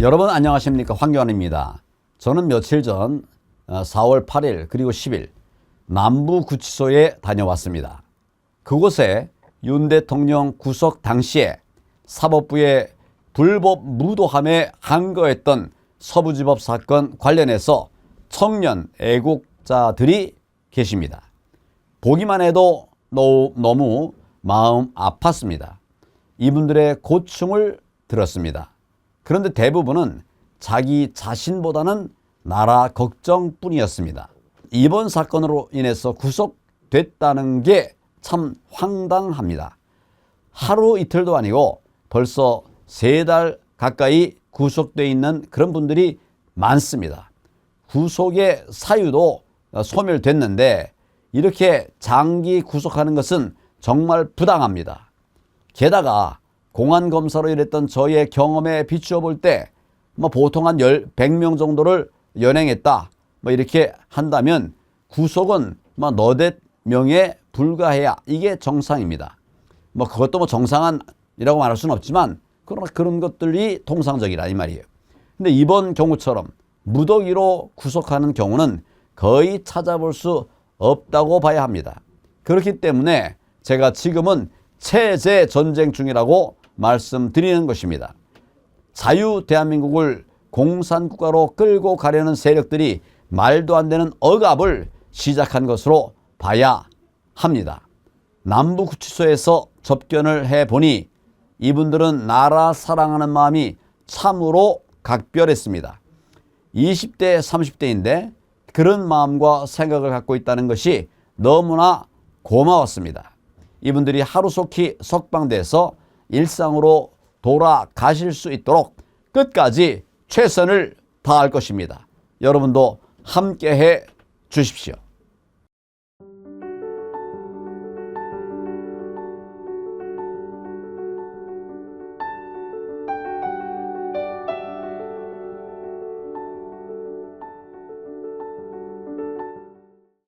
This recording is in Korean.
여러분 안녕하십니까 황교안입니다. 저는 며칠 전 어, 4월 8일 그리고 10일 남부구치소에 다녀왔습니다. 그곳에 윤 대통령 구속 당시에 사법부의 불법 무도함에 항거했던 서부지법 사건 관련해서 청년 애국자들이 계십니다. 보기만 해도 너- 너무 마음 아팠습니다. 이분들의 고충을 들었습니다. 그런데 대부분은 자기 자신보다는 나라 걱정뿐이었습니다. 이번 사건으로 인해서 구속됐다는 게 참 황당합니다. 하루 이틀도 아니고 벌써 세 달 가까이 구속돼 있는 그런 분들이 많습니다. 구속의 사유도 소멸됐는데 이렇게 장기 구속하는 것은 정말 부당합니다. 게다가 공안 검사로 일했던 저의 경험에 비추어 볼 때 뭐 보통 한 10, 100명 정도를 연행했다. 뭐 이렇게 한다면 구속은 뭐 너댓 명에 불과해야 이게 정상입니다. 뭐 그것도 뭐 정상한이라고 말할 수는 없지만 그러나 그런 것들이 통상적이라 이 말이에요. 근데 이번 경우처럼 무더기로 구속하는 경우는 거의 찾아볼 수 없다고 봐야 합니다. 그렇기 때문에 제가 지금은 체제 전쟁 중이라고 말씀드리는 것입니다. 자유 대한민국을 공산국가로 끌고 가려는 세력들이 말도 안 되는 억압을 시작한 것으로 봐야 합니다. 남부구치소에서 접견을 해보니 이분들은 나라 사랑하는 마음이 참으로 각별했습니다. 20대, 30대인데 그런 마음과 생각을 갖고 있다는 것이 너무나 고마웠습니다. 이분들이 하루속히 석방돼서 일상으로 돌아가실 수 있도록 끝까지 최선을 다할 것입니다. 여러분도 함께 해 주십시오.